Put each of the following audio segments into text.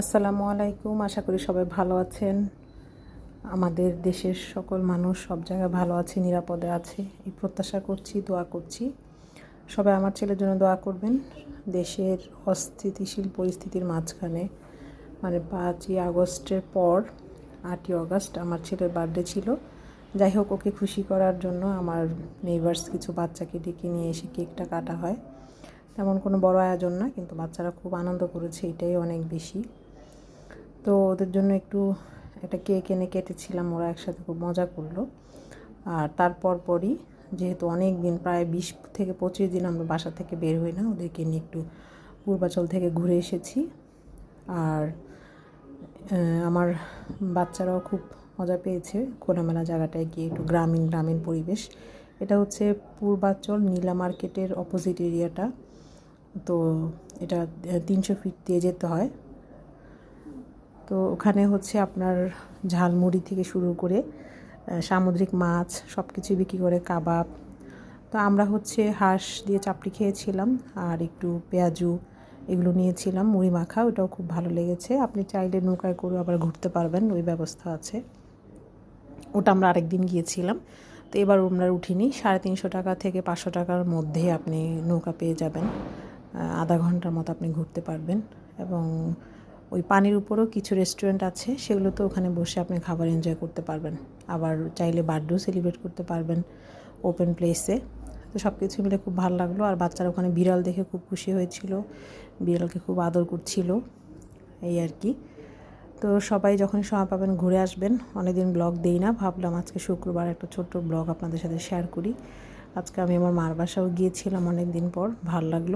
আসসালামু আলাইকুম, আশা করি সবাই ভালো আছেন। আমাদের দেশের সকল মানুষ সব জায়গায় ভালো আছে, নিরাপদে আছে, এই প্রত্যাশা করছি, দোয়া করছি। সবাই আমার ছেলের জন্য দোয়া করবেন। দেশের অস্থিতিশীল পরিস্থিতির মাঝখানে মানে পাঁচই আগস্টের পর, আটই আগস্ট আমার ছেলের বার্থডে ছিল। যাই হোক, ওকে খুশি করার জন্য আমার নেইবার্স কিছু বাচ্চাকে ডেকে নিয়ে এসে কেকটা কাটা হয়। তেমন কোনো বড় আয়োজন না, কিন্তু বাচ্চারা খুব আনন্দ করেছে, এটাই অনেক বেশি। তো ওদের জন্য একটু একটা কেক এনে কেটেছিলাম, ওরা একসাথে খুব মজা করল। আর তারপর পরই যেহেতু অনেক দিন, প্রায় বিশ থেকে পঁচিশ দিন আমরা বাসা থেকে বের হই না, ওদেরকে নিয়ে একটু পূর্বাচল থেকে ঘুরে এসেছি। আর আমার বাচ্চারাও খুব মজা পেয়েছে, খোলামেলা জায়গাটায় গিয়ে একটু গ্রামীণ গ্রামীণ পরিবেশ। এটা হচ্ছে পূর্বাচল নীলা মার্কেটের অপোজিট এরিয়াটা তো এটা তিনশো ফিট দিয়ে যেতে হয়। তো ওখানে হচ্ছে আপনার ঝালমুড়ি থেকে শুরু করে সামুদ্রিক মাছ সব কিছুই বিক্রি করে, কাবাব। তো আমরা হচ্ছে হাঁস দিয়ে চাপড়ি খেয়েছিলাম আর একটু পেঁয়াজু এগুলো নিয়েছিলাম, মুড়ি মাখা, ওটাও খুব ভালো লেগেছে। আপনি চাইলে নৌকায় করে আবার ঘুরতে পারবেন, ওই ব্যবস্থা আছে। ওটা আমরা আরেকদিন গিয়েছিলাম, তো এবার আমরা উঠিনি, সাড়ে তিনশো টাকা থেকে পাঁচশো টাকার মধ্যে আপনি নৌকা পেয়ে যাবেন। আধা ঘণ্টার মতো আপনি ঘুরতে পারবেন এবং ওই পানির উপরেও কিছু রেস্টুরেন্ট আছে সেগুলো তো ওখানে বসে আপনি খাবার এনজয় করতে পারবেন। আবার চাইলে বার্থডেও সেলিব্রেট করতে পারবেন ওপেন প্লেসে তো সব কিছু মিলে খুব ভালো লাগল। আর বাচ্চারা ওখানে বিড়াল দেখে খুব খুশি হয়েছিল, বিড়ালকে খুব আদর করছিল, এই আর কি। তো সবাই যখনই সময় পাবেন ঘুরে আসবেন। অনেকদিন ব্লগ দিই না, ভাবলাম আজকে শুক্রবার একটা ছোট্ট ব্লগ আপনাদের সাথে শেয়ার করি। আজকে আমি আমার মার বাসাও গিয়েছিলাম অনেক দিন পর, ভালো লাগল।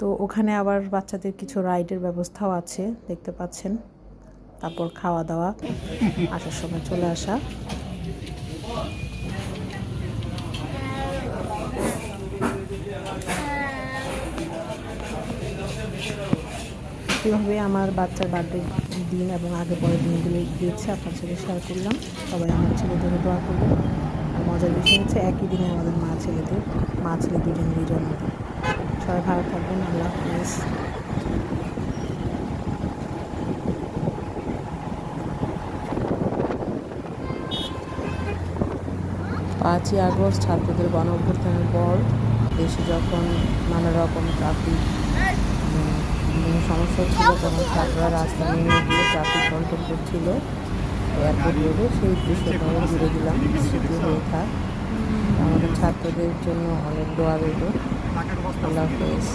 তো ওখানে আবার বাচ্চাদের কিছু রাইডের ব্যবস্থাও আছে, দেখতে পাচ্ছেন। তারপর খাওয়া দাওয়া আসার সময় চলে আসা। কীভাবে আমার বাচ্চার বার্থডে দিন এবং আগে পরের দিনগুলো গিয়েছে আপনার সাথে শেয়ার করলাম। সবাই আমার ছেলেদের দোয়া করবেন। আর মজার বিষয় হচ্ছে, একই দিনে আমাদের মা ছেলেদের মা ছেলে দুজনেরই জন্মদিন। সবাই ভালো থাকবেন, আল্লাহ হাফিজ। পাঁচই আগস্ট ছাত্রদের গণ অভ্যুত্থানের পর দেশে যখন নানা রকম ট্রাফিক সমস্যা ছিল, তখন ছাত্ররা রাস্তা নিয়ে গিয়ে ট্রাফিক কন্ট্রোল করছিল। এয়ারপোর্ট রোডে সেই দৃশ্যটাও জুড়ে দিলাম, স্মৃতি হয়ে থাক। আমাদের ছাত্রদের জন্য অনেক দোয়া রইল। আল্লাহ হাফেজ।